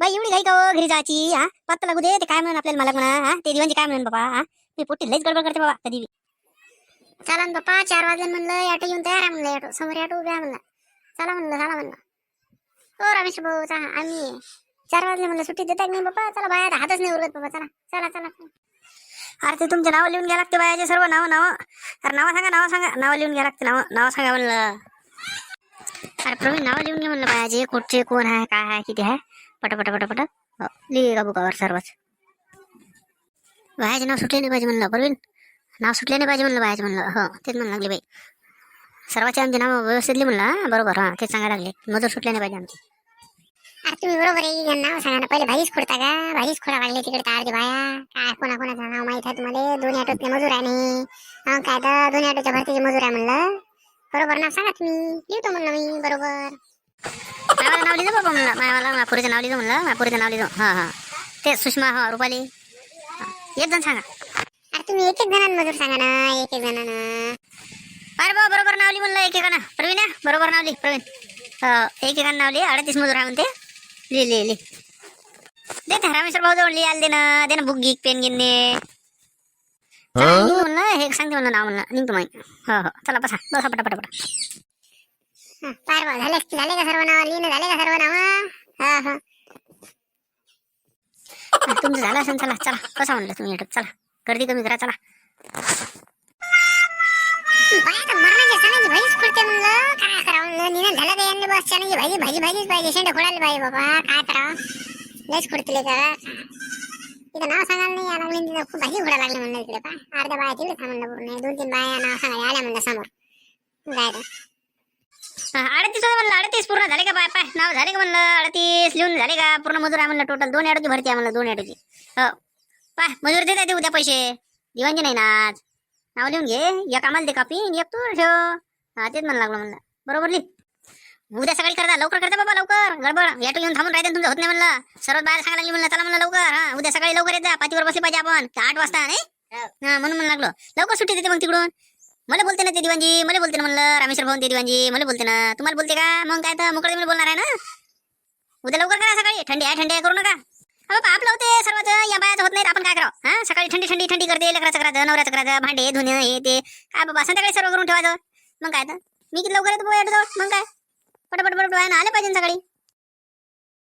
बाई एवढी घाई का हो घरी जायची हा? पत्ता लागू दे ते काय म्हणून आपल्याला मला म्हणा? ते दिवांची काय म्हणून बाबा? मी पोटी लईच गडबड करते बाबा कधी चला ना बाप्पा चार वाजले म्हणलं ऑटो येऊन तयार आहे म्हणलं ऑटो समोर ऑटो उभ्या म्हणलं. चला म्हणलं चला म्हणलं. हो रमेश भाऊ चला आम्ही चार वाजले म्हणलं सुट्टी देतात नाही बाप्पा? चला बाया हातच नाही उरत बाबा चला. चला चला. अरे ते तुमचं नाव लिहून घ्या लागते बायाचे सर्व नाव नाव. अरे नाव सांगा नाव सांगा. नाव लिहून घ्या लागते नाव. नाव सांगा म्हणलं. अरे प्रवीण नाव लिहून घे म्हणलं पाहिजे कुठचे कोण आहे काय आहे किती आहे? पटापट पटापट हो लिहि का बुकावर सर्वच? बायाचे नाव सुटले नाही पाहिजे म्हणलं. प्रवीण नाव सुटले नाही पाहिजे म्हणलं बायाचे म्हणलं. हो तेच म्हणलं लागले बाई. सर्वांचे आमचे नाव व्यवस्थित लिहि म्हणलं बरोबर हां तेच सांगायला लागले. मजूर सुटले नाही पाहिजे आमचे. अरे तुम्ही बरोबर आहे नाव सांगा ना. पहिले भाजीच खोडता का? भाजीच खोडा लागले तिकडे तार बाया. काय कोणा कोणाचं नाव माहीत आहे तुम्हाला? दोन्ही ऑटोतले मजूर आहे नाही. काय तर दोन्ही ऑटोच्या भरतीचे मजूर आहे म्हणलं. बरोबर नाव सांगा तुम्ही. लिहितो म्हणलं मी बरोबर. मायावाला नाव लिहिलं बाबा म्हणलं. मायावाला मापुरीचं नाव लिहिलं म्हणलं. मापुरीचं नाव लिहिलं. हां हां. ते सुषमा हा रुपाली. एक जण सांगा. अरे तुम्ही एक एक जणांना मजूर सांगा ना एक एक जणांना. अरे बाबा बरोबर नाव लिहि म्हणलं एक एकानं. प्रवीण हा, बरोबर नाव लिहि प्रवीण. हो एक एकानं नाव लिहि. अडतीस मजूर आहे म्हणते. लिहि लिहि लिहि. दे रामेश्वर भाऊ जवळ लिहायला दे ना. दे ना बुक गिक पेन गिन्ने. चला, निघ म्हणलं हे सांगते म्हणलं नाव म्हणलं. निघतो माहिती हो हो. चला बसा. बसा पटा पार बा झाले झाले का सर्व नाव? लिहिणं झाले का सर्व नाव? हा हा. तुमचं झालं असेल चला चला. कसा म्हणलं तुम्ही येतात चला. गर्दी कमी करा चला. मरणाच्या सणाची भाजीच खुडते म्हणलं. काय करावं म्हणलं? निधन झालं का यांनी बस. सणाची भाजी भाजी भाजीच पाहिजे. शेंड खोडायला पाहिजे बाबा. काय करावं? लयच खुडतले का तिथं नाव सांगायला नाही आला लागले तिथं खूप भाजी घोडा लागली म्हणलं इकडे पा अर्ध्या बाया तिकडे थांबलं पूर्ण दोन तीन बाया नाव सांगायला आल्या म्हणलं समोर. काय अडतीस म्हणलं अडतीस पूर्ण झाले का बाय? पाय नाव झाले का म्हणलं? अडतीस लिहून झाले का? पूर्ण मजूर आहे म्हणलं टोटल दोन ॲडोची भरती आहे म्हणलं दोन ॲडोची हो. पाय मजूर देत आहे उद्या पैसे. दिवाणचे नाही ना आज. नाव लिहून घे. एक आम्हाला दे कापी एक तू ठेव. हा तेच म्हणलं लागलो म्हणलं. बरोबर लिह. उद्या सकाळी करता लवकर गडबड. याटो येऊन थांबून राहते तुमचं होत नाही म्हणलं. सर्व बाहेर सांगायला लागली म्हणलं चला म्हणलं लवकर हा उद्या सकाळी लवकर येत जा पातीवर बसले पाहिजे आपण. आठ वाजता नाही? हा. म्हणून म्हणलं लागलो. लवकर सुट्टी देते मग तिकडून. मला बोलते ना ते दिवाणजी मला बोलते ना म्हणलं रामेश्वर भाऊन ते दिवाणजी मला बोलते ना. तुम्हाला बोलते का? मग काय तर मोकळे मला बोलणार आहे ना? उद्या लवकर करा सकाळी. थंडी आहे थंडी आहे करू नका. आपलं होते सर्वच. या बायाचं होत नाही आपण काय करावं? हा सकाळी थंडी थंडी थंडी करते लेकराचं करायचं नवऱ्याचं करायचं भांडे धुणे हे ते. काय बाबा संध्याकाळी सर्व करून ठेवायचं? मग काय तर. मी किती लवकर येतो मग काय? पटापट पट आले पाहिजे ना सकाळी.